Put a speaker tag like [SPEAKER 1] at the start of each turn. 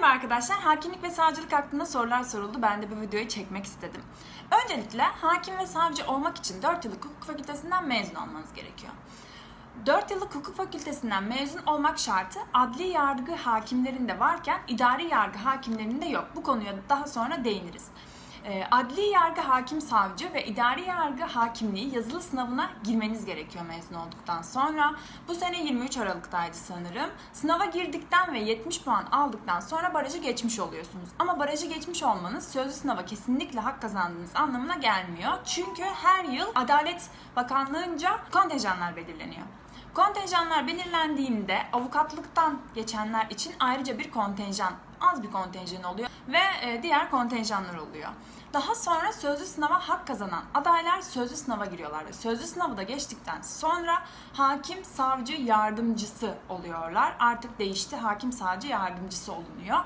[SPEAKER 1] Merhaba arkadaşlar. Hakimlik ve savcılık hakkında sorular soruldu. Ben de bu videoyu çekmek istedim. Öncelikle hakim ve savcı olmak için 4 yıllık hukuk fakültesinden mezun olmanız gerekiyor. 4 yıllık hukuk fakültesinden mezun olmak şartı adli yargı hakimlerinde varken idari yargı hakimlerinde yok. Bu konuya daha sonra değiniriz. Ee, Adli yargı hakim savcı ve idari yargı hakimliği yazılı sınavına girmeniz gerekiyor mezun olduktan sonra. Bu sene 23 Aralık'taydı sanırım. Sınava girdikten ve 70 puan aldıktan sonra barajı geçmiş oluyorsunuz. Ama barajı geçmiş olmanız sözlü sınava kesinlikle hak kazandığınız anlamına gelmiyor. Çünkü her yıl Adalet Bakanlığı'nca kontenjanlar belirleniyor. Kontenjanlar belirlendiğinde avukatlıktan geçenler için ayrıca bir kontenjan, az bir kontenjan oluyor ve e, diğer kontenjanlar oluyor. Daha sonra sözlü sınava hak kazanan adaylar sözlü sınava giriyorlar sözlü sınavı da geçtikten sonra hakim savcı yardımcısı oluyorlar. Artık değişti hakim savcı yardımcısı olunuyor.